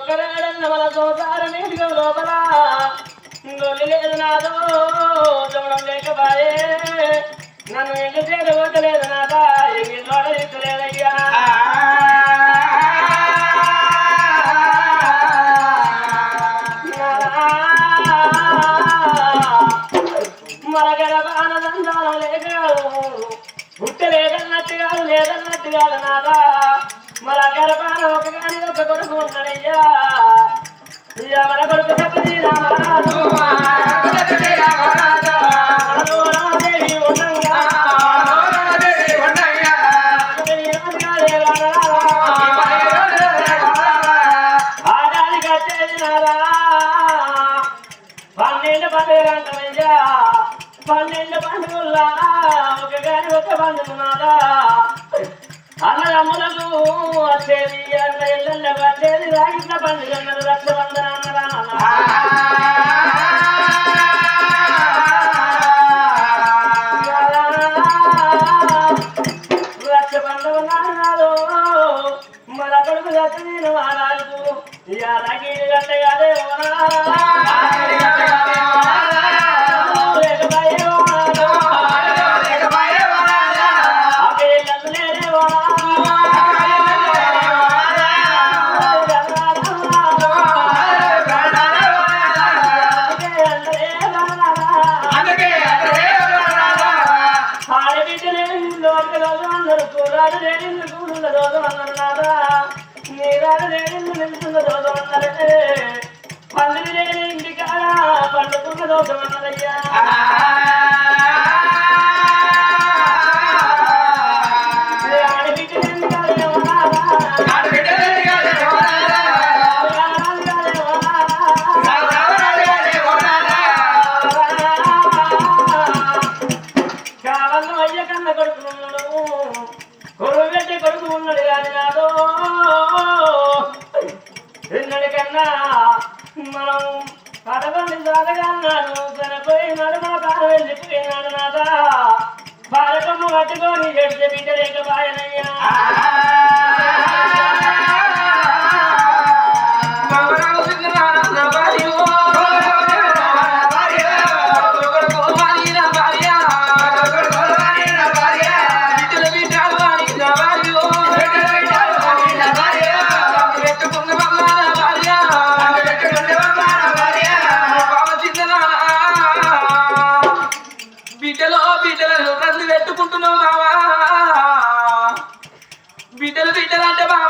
ఒక్కరాడన్న మన సోదారు నీటిగా లోపల. గొల్లి లేదు నాదో చూడడం లేకపాయే. నన్ను ఇంటి చేరవచ్చలేదు నాదా ఇంటి తోడలిస్తలేదయ్యా లేదన్నట్టు కాదు లేదన్నట్టు కాదు నాదా మన గర్భాన ఒక కానీ ఒక కొడుకు ఉన్నాడయ్యా. ఇయ్య మన కొడుకు చెప్పది రామరాజు. మనోరమాదేవి ఉండంగా వీరాజుగారే రామరాజా. ఆడానికి వచ్చేది నాదా పన్నెండు పన్నెండు పండుగల్లా ఒక గాని ఒక పండుగ నాదా అన్నదమ్ములకు వచ్చేది అన్న ఇళ్ళకి వచ్చేది రాగిట్ల రక్షబంధన చచ్చి నేను ఆడాలకు ఇక రగీడి గట్ట పండుగ లేని ఇంటికాడ పండుకున్న దోషం కొడుకు పదకొండు చనిపోయినాడు మా బాధ వెళ్ళిపోయినాడు నాదా బాలకమ్మ పట్టుకొని చెడితే బిడ్డ లేక బాయనయ్యా. something that I never.